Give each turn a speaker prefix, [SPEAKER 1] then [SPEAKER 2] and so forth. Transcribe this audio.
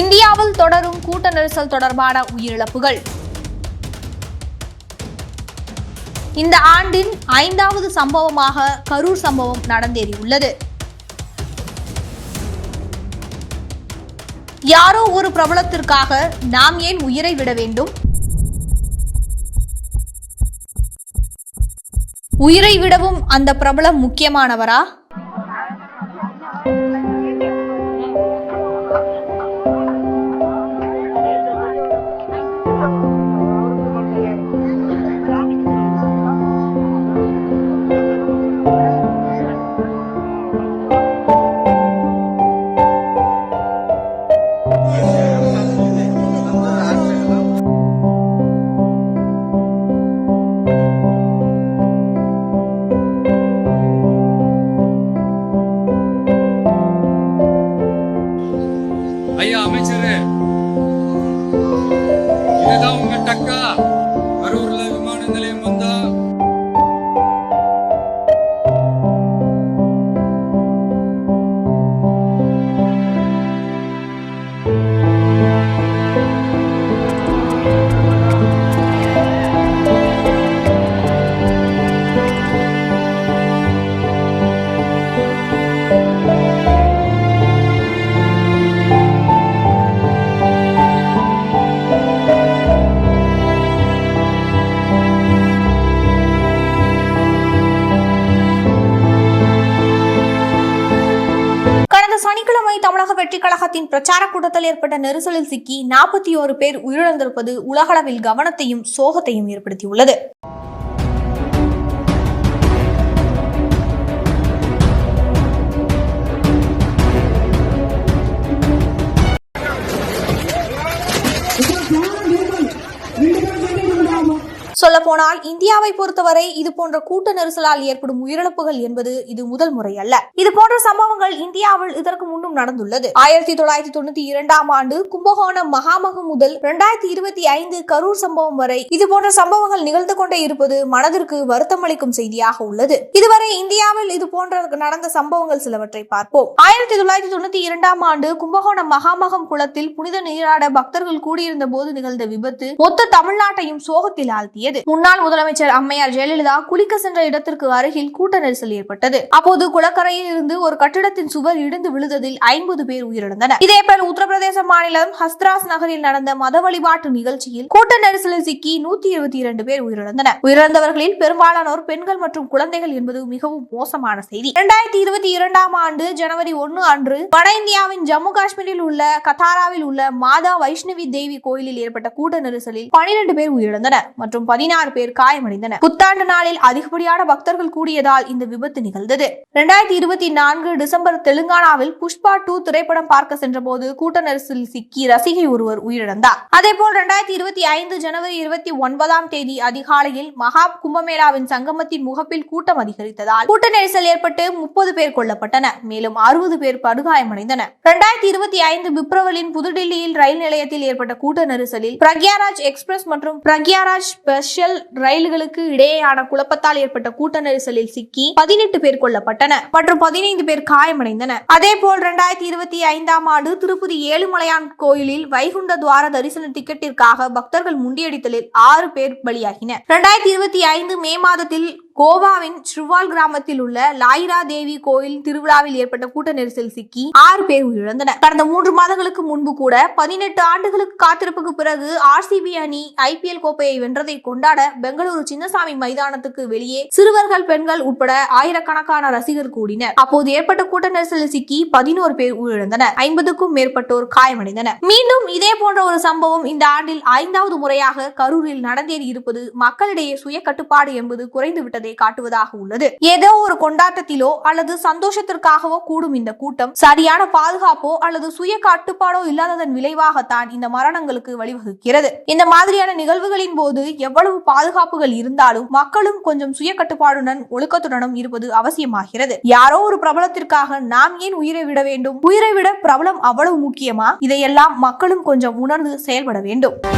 [SPEAKER 1] இந்தியாவில் தொடரும் கூட்ட நெரிசல் தொடர்பான உயிரிழப்புகள். இந்த ஆண்டின் ஐந்தாவது சம்பவமாக கரூர் சம்பவம் நடந்தேறியுள்ளது. யாரோ ஒரு பிரபலத்திற்காக நாம் ஏன் உயிரை விட வேண்டும்? உயிரை விடவும் அந்த பிரபலம் முக்கியமானவரா?
[SPEAKER 2] ஐயா அமைச்சரு இதுதான் உங்க டக்கா?
[SPEAKER 1] தமிழக வெற்றி கழகத்தின் பிரச்சார கூட்டத்தில் ஏற்பட்ட நெரிசலில் சிக்கி நாற்பத்தி ஓரு பேர் உயிரிழந்திருப்பது உலகளவில் கவனத்தையும் சோகத்தையும் ஏற்படுத்தியுள்ளது. சொல்ல போனால் இந்தியாவை பொறுத்தவரை இது போன்ற கூட்ட நெரிசலால் ஏற்படும் உயிரிழப்புகள் என்பது இது முதல் முறை அல்ல. இது போன்ற சம்பவங்கள் இந்தியாவில் இதற்கு முன்னும் நடந்துள்ளது. ஆயிரத்தி தொள்ளாயிரத்தி தொண்ணூத்தி இரண்டாம் ஆண்டு கும்பகோணம் மகாமகம் முதல் இரண்டாயிரத்தி இருபத்தி ஐந்து கரூர் சம்பவம் வரை இது போன்ற சம்பவங்கள் நிகழ்ந்து கொண்டே இருப்பது மனதிற்கு வருத்தம் அளிக்கும் செய்தியாக உள்ளது. இதுவரை இந்தியாவில் இது போன்ற நடந்த சம்பவங்கள் சிலவற்றை பார்ப்போம். ஆயிரத்தி தொள்ளாயிரத்தி தொண்ணூத்தி இரண்டாம் ஆண்டு கும்பகோணம் மகாமகம் குளத்தில் புனித நீராட பக்தர்கள் கூடியிருந்த போது நிகழ்ந்த விபத்து மொத்த தமிழ்நாட்டையும் சோகத்தில் ஆழ்த்திய ஆழ்த்தியது முன்னாள் முதலமைச்சர் அம்மையார் ஜெயலலிதா குளிக்க சென்ற இடத்திற்கு அருகில் கூட்ட நெரிசல் ஏற்பட்டது. அப்போது குளக்கரையில் இருந்து ஒரு கட்டிடத்தின் சுவர் இடிந்து விழுந்ததில் ஐம்பது பேர் உயிரிழந்தனர். இதேபோல் உத்தரப்பிரதேச மாநிலம் ஹஸ்திராஸ் நகரில் நடந்த மத வழிபாட்டு நிகழ்ச்சியில் கூட்ட நெரிசலில் சிக்கி நூத்தி இருபத்தி இரண்டு பேர் உயிரிழந்தனர். உயிரிழந்தவர்களில் பெரும்பாலானோர் பெண்கள் மற்றும் குழந்தைகள் என்பது மிகவும் மோசமான செய்தி. இரண்டாயிரத்தி இருபத்தி இரண்டாம் ஆண்டு ஜனவரி ஒன்னு அன்று வட இந்தியாவின் ஜம்மு காஷ்மீரில் உள்ள கத்தாராவில் உள்ள மாதா வைஷ்ணவி தேவி கோயிலில் ஏற்பட்ட கூட்ட நெரிசலில் பனிரெண்டு பேர் உயிரிழந்தனர் மற்றும் பதினாறு பேர் காயமடைந்தனர். புத்தாண்டு நாளில் அதிகப்படியான பக்தர்கள் கூடியதால் இந்த விபத்து நிகழ்ந்தது. இரண்டாயிரத்தி இருபத்தி நான்கு டிசம்பர் தெலுங்கானாவில் புஷ்பா டூ திரைப்படம் பார்க்க சென்றபோது கூட்ட நெரிசலில் சிக்கி ரசிகை ஒருவர் உயிரிழந்தார். அதேபோல் இரண்டாயிரத்தி இருபத்தி ஐந்து ஜனவரி இருபத்தி ஒன்பதாம் தேதி அதிகாலையில் மகா கும்பமேளாவின் சங்கமத்தின் முகப்பில் கூட்டம் அதிகரித்ததால் கூட்ட நெரிசல் ஏற்பட்டு முப்பது பேர் கொல்லப்பட்டனர். மேலும் அறுபது பேர் படுகாயமடைந்தனர். இரண்டாயிரத்தி இருபத்தி ஐந்து பிப்ரவரியில் புதுடில்லியில் ரயில் நிலையத்தில் ஏற்பட்ட கூட்ட நெரிசலில் பிரக்யாராஜ் எக்ஸ்பிரஸ் மற்றும் பிரக்யாராஜ் பஸ் ஸ்பெஷல் ரயில்களுக்கு இடையேயான குழப்பத்தால் ஏற்பட்ட கூட்ட நெரிசலில் சிக்கி பதினெட்டு பேர் கொல்லப்பட்டனர் மற்றும் பதினைந்து பேர் காயமடைந்தனர். அதேபோல் இரண்டாயிரத்தி இருபத்தி ஐந்தாம் ஆண்டு திருப்பதி ஏழுமலையான் கோயிலில் வைகுண்ட துவார தரிசன டிக்கெட்டிற்காக பக்தர்கள் முண்டியடித்தலில் ஆறு பேர் பலியாகினர். இரண்டாயிரத்தி இருபத்தி ஐந்து மே மாதத்தில் கோவாவின் ஸ்ருவால் கிராமத்தில் உள்ள லாயிரா தேவி கோயில் திருவிழாவில் ஏற்பட்ட கூட்ட நெரிசல் சிக்கி ஆறு பேர் உயிரிழந்தனர். கடந்த மூன்று மாதங்களுக்கு முன்பு கூட பதினெட்டு ஆண்டுகளுக்கு காத்திருப்புக்கு பிறகு ஆர்சிபி அணி ஐபிஎல் கோப்பையை வென்றதை கொண்டாட பெங்களூரு சின்னசாமி மைதானத்துக்கு வெளியே சிறுவர்கள் பெண்கள் உட்பட ஆயிரக்கணக்கான ரசிகர் கூடினர். அப்போது ஏற்பட்ட கூட்ட நெரிசலில் சிக்கி பதினோரு பேர் உயிரிழந்தனர். ஐம்பதுக்கும் மேற்பட்டோர் காயமடைந்தனர். மீண்டும் இதே போன்ற ஒரு சம்பவம் இந்த ஆண்டில் ஐந்தாவது முறையாக கரூரில் நடந்தேறி இருப்பது மக்களிடையே சுய கட்டுப்பாடு என்பது குறைந்து என்பதை காட்டுவதாக உள்ளது. ஏதோ ஒரு கொண்டாட்டத்திலோ அல்லது சந்தோஷத்திற்காகவோ கூடும் இந்த கூட்டம். சரியான பாதுகாப்போ அல்லது சுய கட்டுப்பாடோ இல்லாததன் விளைவாகத்தான் இந்த மரணங்களுக்கு வழிவகுக்கிறது. இந்த மாதிரியான நிகழ்வுகளின் போது எவ்வளவு பாதுகாப்புகள் இருந்தாலும் மக்களும் கொஞ்சம் சுய கட்டுப்பாடுடன் ஒழுக்கத்துடனும் இருப்பது அவசியமாகிறது. யாரோ ஒரு பிரபலத்திற்காக நாம் ஏன் உயிரை விட வேண்டும்? உயிரை விட பிரபலம் அவ்வளவு முக்கியமா? இதையெல்லாம் மக்களும் கொஞ்சம் உணர்ந்து செயல்பட வேண்டும்.